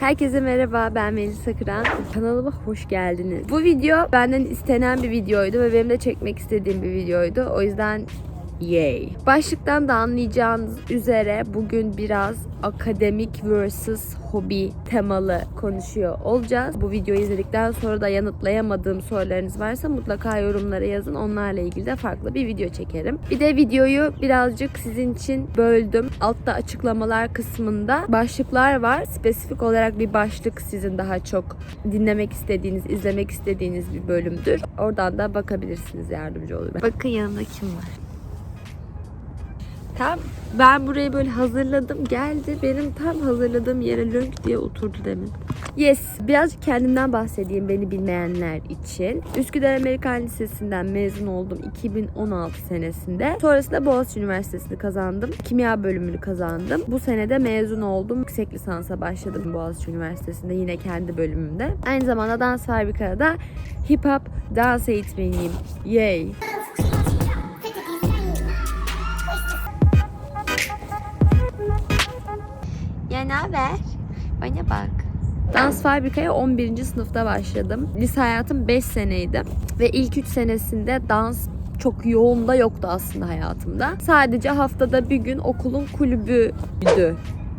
Herkese merhaba ben Melisa Kıran. Kanalıma hoş geldiniz. Bu video benden istenen bir videoydu ve benim de çekmek istediğim bir videoydu. O yüzden yay. Başlıktan da anlayacağınız üzere bugün biraz akademik versus hobi temalı konuşuyor olacağız. Bu videoyu izledikten sonra da yanıtlayamadığım sorularınız varsa mutlaka yorumlara yazın. Onlarla ilgili de farklı bir video çekerim. Bir de videoyu birazcık sizin için böldüm. Altta açıklamalar kısmında başlıklar var. Spesifik olarak bir başlık sizin daha çok dinlemek istediğiniz, izlemek istediğiniz bir bölümdür. Oradan da bakabilirsiniz yardımcı olur. Bakın yanında kim var? Tam ben burayı böyle hazırladım geldi benim tam hazırladığım yere lönk diye oturdu demin. Yes birazcık kendimden bahsedeyim beni bilmeyenler için. Üsküdar Amerikan Lisesi'nden mezun oldum 2016 senesinde. Sonrasında Boğaziçi Üniversitesi'ni kazandım. Kimya bölümünü kazandım. Bu senede mezun oldum. Yüksek lisansa başladım Boğaziçi Üniversitesi'nde yine kendi bölümümde. Aynı zamanda dans fabrikada hip hop dans eğitmeniyim. Yay. Ne haber? Bana bak. Dans fabrikaya 11. sınıfta başladım. Lise hayatım 5 seneydi. Ve ilk 3 senesinde dans çok yoğunda yoktu aslında hayatımda. Sadece haftada bir gün okulun kulübüydü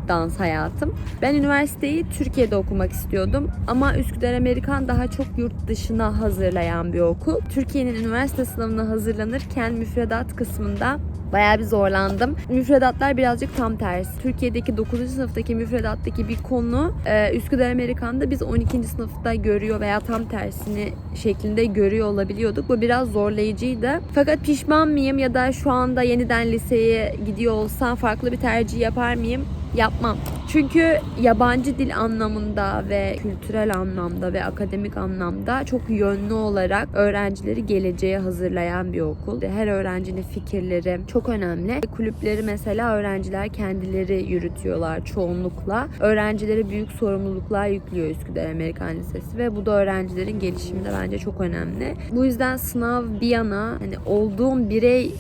dans hayatım. Ben üniversiteyi Türkiye'de okumak istiyordum ama Üsküdar Amerikan daha çok yurt dışına hazırlayan bir okul. Türkiye'nin üniversite sınavına hazırlanırken müfredat kısmında Bayağı bir zorlandım. Müfredatlar birazcık tam tersi. Türkiye'deki 9. sınıftaki müfredattaki bir konu e, Üsküdar Amerikan'da biz 12. sınıfta görüyor veya tam tersini şeklinde görüyor olabiliyorduk. Bu biraz zorlayıcıydı. Fakat pişman mıyım ya da şu anda yeniden liseye gidiyor olsam farklı bir tercih yapar mıyım? Yapmam. Çünkü yabancı dil anlamında ve kültürel anlamda ve akademik anlamda çok yönlü olarak öğrencileri geleceğe hazırlayan bir okul. Her öğrencinin fikirleri çok önemli. Kulüpleri mesela öğrenciler kendileri yürütüyorlar çoğunlukla. Öğrencilere büyük sorumluluklar yüklüyor Üsküdar Amerikan Lisesi ve bu da öğrencilerin gelişiminde bence çok önemli. Bu yüzden sınav bir yana hani olduğum birey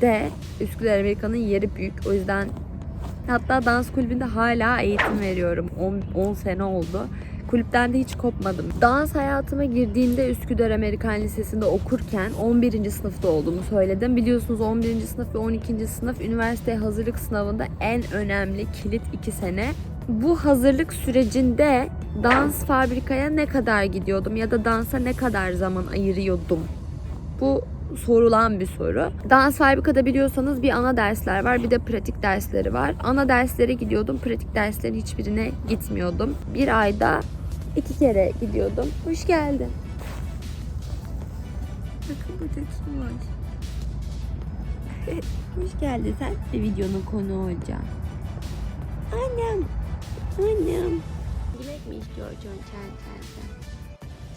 de Üsküdar Amerikan'ın yeri büyük. O yüzden Hatta dans kulübünde hala eğitim veriyorum. 10 sene oldu. Kulüpten de hiç kopmadım. Dans hayatıma girdiğimde Üsküdar Amerikan Lisesi'nde okurken 11. sınıfta olduğumu söyledim. Biliyorsunuz 11. sınıf ve 12. sınıf üniversiteye hazırlık sınavında en önemli kilit 2 sene. Bu hazırlık sürecinde dans fabrikaya ne kadar gidiyordum ya da dansa ne kadar zaman ayırıyordum? Bu sorulan bir soru. Dans fabrikada biliyorsanız bir ana dersler var bir de pratik dersleri var. Ana derslere gidiyordum. Pratik derslerin hiçbirine gitmiyordum. Bir ayda iki kere gidiyordum. Hoş geldin. Bakın burada kim var? Hoş geldin. Sen de videonun konuğu olacaksın. Annem. Annem. Yemek mi istiyorsun sen sen?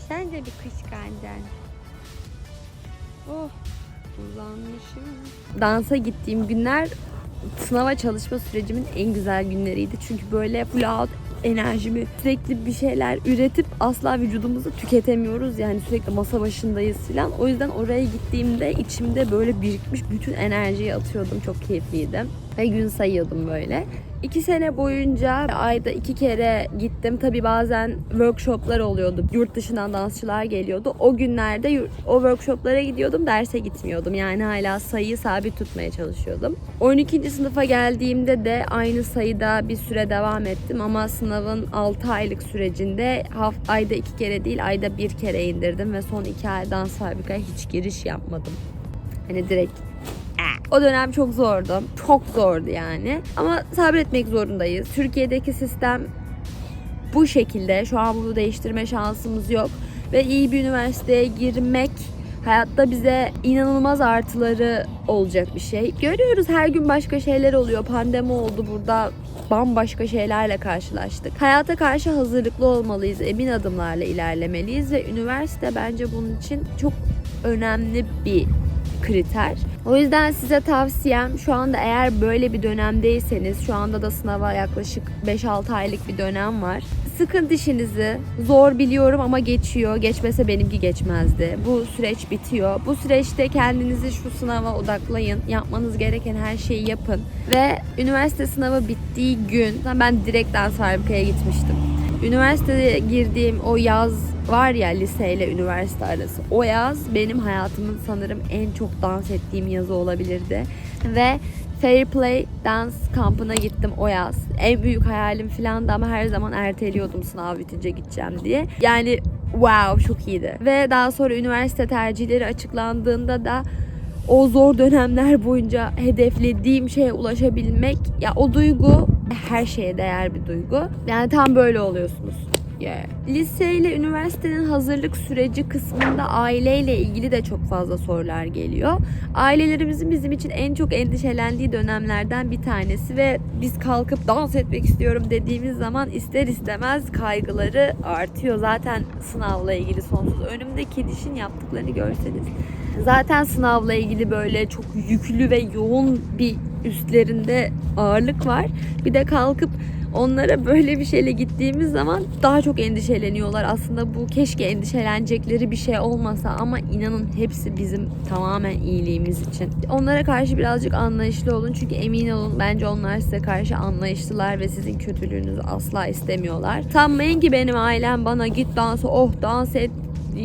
Sen de bir kıskandın. Oh uzanmışım. Dansa gittiğim günler sınava çalışma sürecimin en güzel günleriydi. Çünkü böyle full out enerjimi sürekli bir şeyler üretip asla vücudumuzu tüketemiyoruz. Yani sürekli masa başındayız falan. O yüzden oraya gittiğimde içimde böyle birikmiş bütün enerjiyi atıyordum. Çok keyifliydi. Ve gün sayıyordum böyle. İki sene boyunca ayda iki kere gittim. Tabi bazen workshoplar oluyordu. Yurt dışından dansçılar geliyordu. O günlerde o workshoplara gidiyordum. Derse gitmiyordum. Yani hala sayıyı sabit tutmaya çalışıyordum. 12. sınıfa geldiğimde de aynı sayıda bir süre devam ettim. Ama sınavın 6 aylık sürecinde haft- ayda iki kere değil ayda bir kere indirdim. Ve son iki ay dans fabrikaya hiç giriş yapmadım. Hani direkt o dönem çok zordu. Çok zordu yani. Ama sabretmek zorundayız. Türkiye'deki sistem bu şekilde. Şu an bunu değiştirme şansımız yok. Ve iyi bir üniversiteye girmek hayatta bize inanılmaz artıları olacak bir şey. Görüyoruz her gün başka şeyler oluyor. Pandemi oldu burada bambaşka şeylerle karşılaştık. Hayata karşı hazırlıklı olmalıyız. Emin adımlarla ilerlemeliyiz ve üniversite bence bunun için çok önemli bir kriter. O yüzden size tavsiyem şu anda eğer böyle bir dönemdeyseniz şu anda da sınava yaklaşık 5-6 aylık bir dönem var. Sıkın dişinizi. Zor biliyorum ama geçiyor. Geçmese benimki geçmezdi. Bu süreç bitiyor. Bu süreçte kendinizi şu sınava odaklayın. Yapmanız gereken her şeyi yapın. Ve üniversite sınavı bittiği gün ben direkt dans fabrikaya gitmiştim. Üniversiteye girdiğim o yaz var ya liseyle üniversite arası. O yaz benim hayatımın sanırım en çok dans ettiğim yazı olabilirdi. Ve Fair Play dans kampına gittim o yaz. En büyük hayalim falan da ama her zaman erteliyordum sınav bitince gideceğim diye. Yani wow çok iyiydi. Ve daha sonra üniversite tercihleri açıklandığında da o zor dönemler boyunca hedeflediğim şeye ulaşabilmek ya o duygu her şeye değer bir duygu. Yani tam böyle oluyorsunuz. Yeah. Lise ile üniversitenin hazırlık süreci kısmında aileyle ilgili de çok fazla sorular geliyor. Ailelerimizin bizim için en çok endişelendiği dönemlerden bir tanesi ve biz kalkıp dans etmek istiyorum dediğimiz zaman ister istemez kaygıları artıyor. Zaten sınavla ilgili sonsuz. Önümdeki dişin yaptıklarını görseniz. Zaten sınavla ilgili böyle çok yüklü ve yoğun bir üstlerinde ağırlık var. Bir de kalkıp onlara böyle bir şeyle gittiğimiz zaman daha çok endişeleniyorlar. Aslında bu keşke endişelenecekleri bir şey olmasa ama inanın hepsi bizim tamamen iyiliğimiz için. Onlara karşı birazcık anlayışlı olun çünkü emin olun bence onlar size karşı anlayışlılar ve sizin kötülüğünüzü asla istemiyorlar. Sanmayın ki benim ailem bana git dansa oh dans et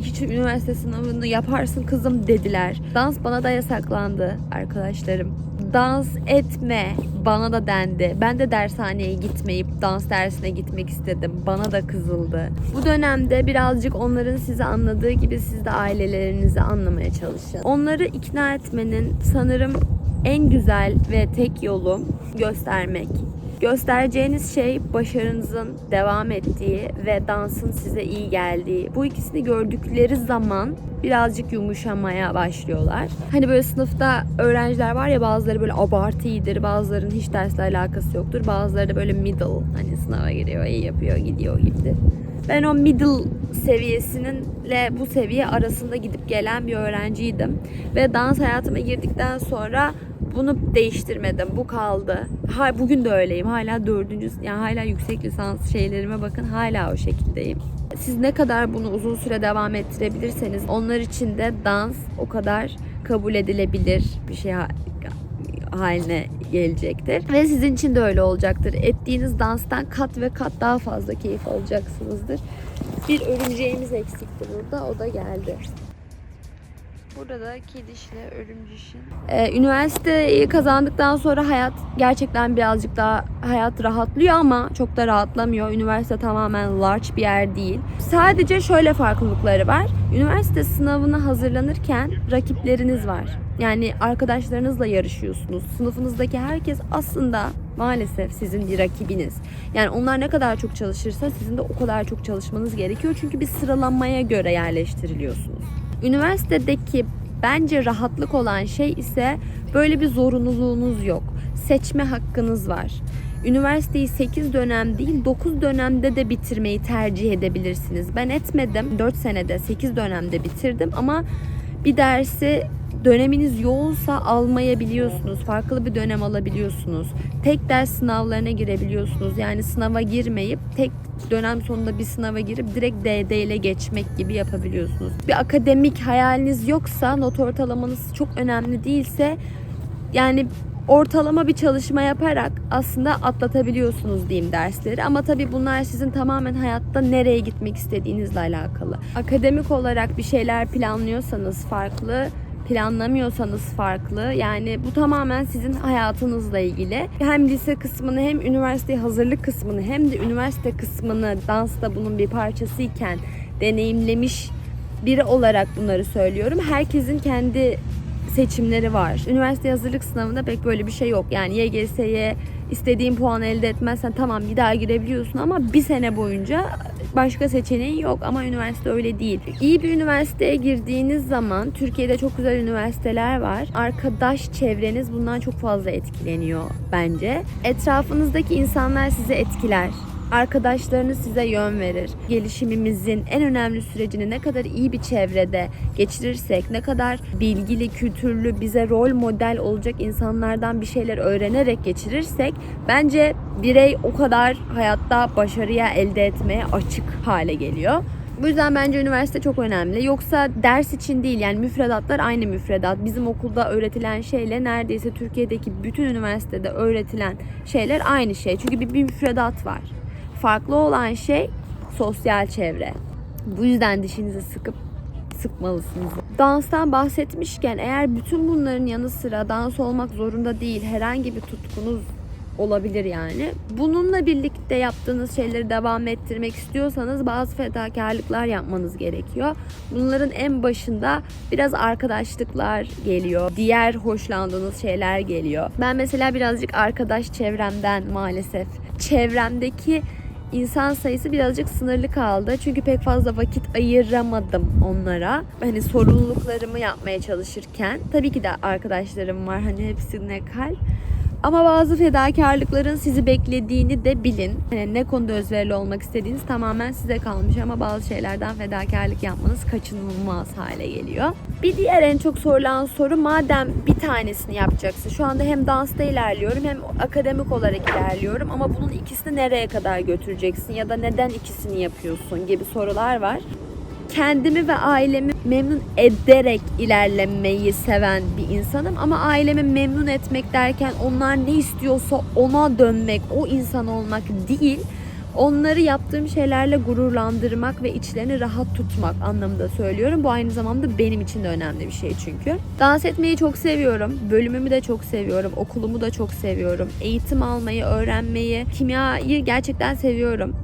hiç üniversite sınavını yaparsın kızım dediler. Dans bana da yasaklandı arkadaşlarım. Dans etme bana da dendi. Ben de dershaneye gitmeyip dans dersine gitmek istedim. Bana da kızıldı. Bu dönemde birazcık onların sizi anladığı gibi siz de ailelerinizi anlamaya çalışın. Onları ikna etmenin sanırım en güzel ve tek yolu göstermek. Göstereceğiniz şey başarınızın devam ettiği ve dansın size iyi geldiği. Bu ikisini gördükleri zaman birazcık yumuşamaya başlıyorlar. Hani böyle sınıfta öğrenciler var ya bazıları böyle abartı iyidir, bazılarının hiç dersle alakası yoktur. Bazıları da böyle middle hani sınava giriyor, iyi yapıyor, gidiyor gibidir. Ben o middle seviyesinle bu seviye arasında gidip gelen bir öğrenciydim. Ve dans hayatıma girdikten sonra bunu değiştirmedim. Bu kaldı. Ha, bugün de öyleyim. Hala dördüncü, yani hala yüksek lisans şeylerime bakın. Hala o şekildeyim. Siz ne kadar bunu uzun süre devam ettirebilirseniz onlar için de dans o kadar kabul edilebilir bir şey ha- haline gelecektir. Ve sizin için de öyle olacaktır. Ettiğiniz danstan kat ve kat daha fazla keyif alacaksınızdır. Bir örümceğimiz eksikti burada. O da geldi. Burada da kedişle örümcüşün. Ee, üniversiteyi kazandıktan sonra hayat gerçekten birazcık daha hayat rahatlıyor ama çok da rahatlamıyor. Üniversite tamamen large bir yer değil. Sadece şöyle farklılıkları var. Üniversite sınavına hazırlanırken rakipleriniz var. Yani arkadaşlarınızla yarışıyorsunuz. Sınıfınızdaki herkes aslında maalesef sizin bir rakibiniz. Yani onlar ne kadar çok çalışırsa sizin de o kadar çok çalışmanız gerekiyor. Çünkü bir sıralanmaya göre yerleştiriliyorsunuz. Üniversitedeki bence rahatlık olan şey ise böyle bir zorunluluğunuz yok. Seçme hakkınız var. Üniversiteyi 8 dönem değil 9 dönemde de bitirmeyi tercih edebilirsiniz. Ben etmedim. 4 senede 8 dönemde bitirdim ama bir dersi döneminiz yoğunsa almayabiliyorsunuz. Farklı bir dönem alabiliyorsunuz. Tek ders sınavlarına girebiliyorsunuz. Yani sınava girmeyip tek dönem sonunda bir sınava girip direkt DD ile geçmek gibi yapabiliyorsunuz. Bir akademik hayaliniz yoksa, not ortalamanız çok önemli değilse yani ortalama bir çalışma yaparak aslında atlatabiliyorsunuz diyeyim dersleri. Ama tabii bunlar sizin tamamen hayatta nereye gitmek istediğinizle alakalı. Akademik olarak bir şeyler planlıyorsanız farklı, planlamıyorsanız farklı. Yani bu tamamen sizin hayatınızla ilgili. Hem lise kısmını hem üniversite hazırlık kısmını hem de üniversite kısmını dansta bunun bir parçasıyken deneyimlemiş biri olarak bunları söylüyorum. Herkesin kendi seçimleri var. Üniversite hazırlık sınavında pek böyle bir şey yok. Yani YGS'ye istediğin puan elde etmezsen tamam bir daha girebiliyorsun ama bir sene boyunca başka seçeneğin yok ama üniversite öyle değil. İyi bir üniversiteye girdiğiniz zaman Türkiye'de çok güzel üniversiteler var. Arkadaş çevreniz bundan çok fazla etkileniyor bence. Etrafınızdaki insanlar sizi etkiler. Arkadaşlarınız size yön verir. Gelişimimizin en önemli sürecini ne kadar iyi bir çevrede geçirirsek, ne kadar bilgili, kültürlü, bize rol model olacak insanlardan bir şeyler öğrenerek geçirirsek bence birey o kadar hayatta başarıya elde etmeye açık hale geliyor. Bu yüzden bence üniversite çok önemli. Yoksa ders için değil yani müfredatlar aynı müfredat. Bizim okulda öğretilen şeyle neredeyse Türkiye'deki bütün üniversitede öğretilen şeyler aynı şey. Çünkü bir, bir müfredat var farklı olan şey sosyal çevre. Bu yüzden dişinizi sıkıp sıkmalısınız. Danstan bahsetmişken eğer bütün bunların yanı sıra dans olmak zorunda değil herhangi bir tutkunuz olabilir yani. Bununla birlikte yaptığınız şeyleri devam ettirmek istiyorsanız bazı fedakarlıklar yapmanız gerekiyor. Bunların en başında biraz arkadaşlıklar geliyor. Diğer hoşlandığınız şeyler geliyor. Ben mesela birazcık arkadaş çevremden maalesef çevremdeki insan sayısı birazcık sınırlı kaldı. Çünkü pek fazla vakit ayıramadım onlara. Hani sorumluluklarımı yapmaya çalışırken. Tabii ki de arkadaşlarım var. Hani hepsine kalp. Ama bazı fedakarlıkların sizi beklediğini de bilin. Yani ne konuda özverili olmak istediğiniz tamamen size kalmış ama bazı şeylerden fedakarlık yapmanız kaçınılmaz hale geliyor. Bir diğer en çok sorulan soru madem bir tanesini yapacaksın. Şu anda hem dansta ilerliyorum hem akademik olarak ilerliyorum ama bunun ikisini nereye kadar götüreceksin ya da neden ikisini yapıyorsun gibi sorular var kendimi ve ailemi memnun ederek ilerlemeyi seven bir insanım ama ailemi memnun etmek derken onlar ne istiyorsa ona dönmek, o insan olmak değil. Onları yaptığım şeylerle gururlandırmak ve içlerini rahat tutmak anlamında söylüyorum. Bu aynı zamanda benim için de önemli bir şey çünkü. Dans etmeyi çok seviyorum. Bölümümü de çok seviyorum. Okulumu da çok seviyorum. Eğitim almayı, öğrenmeyi, kimyayı gerçekten seviyorum.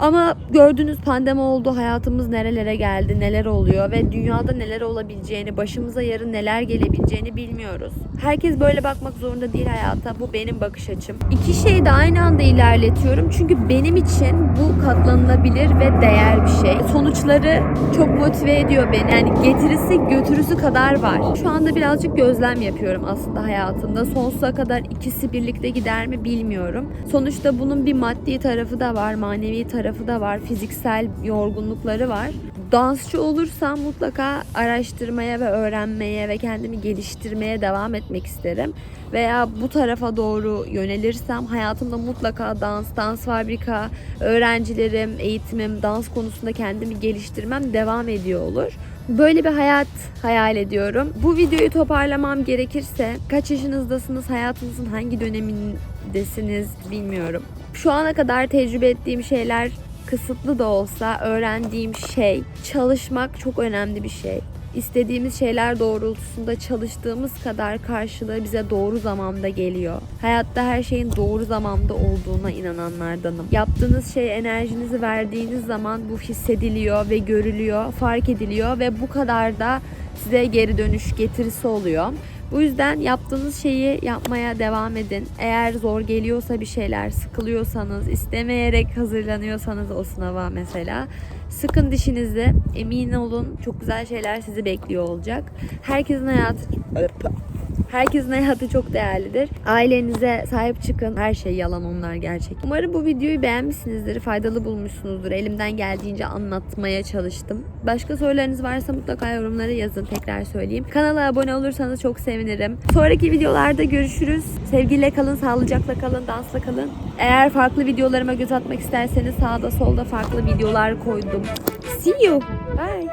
Ama gördüğünüz pandemi oldu, hayatımız nerelere geldi, neler oluyor ve dünyada neler olabileceğini, başımıza yarın neler gelebileceğini bilmiyoruz. Herkes böyle bakmak zorunda değil hayata. Bu benim bakış açım. İki şeyi de aynı anda ilerletiyorum. Çünkü benim için bu katlanılabilir ve değer bir şey. Sonuçları çok motive ediyor beni. Yani getirisi götürüsü kadar var. Şu anda birazcık gözlem yapıyorum aslında hayatımda. Sonsuza kadar ikisi birlikte gider mi bilmiyorum. Sonuçta bunun bir maddi tarafı da var, manevi tarafı da var, fiziksel yorgunlukları var. Dansçı olursam mutlaka araştırmaya ve öğrenmeye ve kendimi geliştirmeye devam etmek isterim. Veya bu tarafa doğru yönelirsem hayatımda mutlaka dans, dans fabrika, öğrencilerim, eğitimim, dans konusunda kendimi geliştirmem devam ediyor olur. Böyle bir hayat hayal ediyorum. Bu videoyu toparlamam gerekirse kaç yaşınızdasınız, hayatınızın hangi dönemindesiniz bilmiyorum. Şu ana kadar tecrübe ettiğim şeyler kısıtlı da olsa öğrendiğim şey çalışmak çok önemli bir şey. İstediğimiz şeyler doğrultusunda çalıştığımız kadar karşılığı bize doğru zamanda geliyor. Hayatta her şeyin doğru zamanda olduğuna inananlardanım. Yaptığınız şey enerjinizi verdiğiniz zaman bu hissediliyor ve görülüyor, fark ediliyor ve bu kadar da size geri dönüş getirisi oluyor. Bu yüzden yaptığınız şeyi yapmaya devam edin. Eğer zor geliyorsa bir şeyler, sıkılıyorsanız, istemeyerek hazırlanıyorsanız o sınava mesela sıkın dişinizi. Emin olun çok güzel şeyler sizi bekliyor olacak. Herkesin hayatı Herkesin hayatı çok değerlidir. Ailenize sahip çıkın. Her şey yalan onlar gerçek. Umarım bu videoyu beğenmişsinizdir. Faydalı bulmuşsunuzdur. Elimden geldiğince anlatmaya çalıştım. Başka sorularınız varsa mutlaka yorumlara yazın. Tekrar söyleyeyim. Kanala abone olursanız çok sevinirim. Sonraki videolarda görüşürüz. Sevgiyle kalın, sağlıcakla kalın, dansla kalın. Eğer farklı videolarıma göz atmak isterseniz sağda solda farklı videolar koydum. See you. Bye.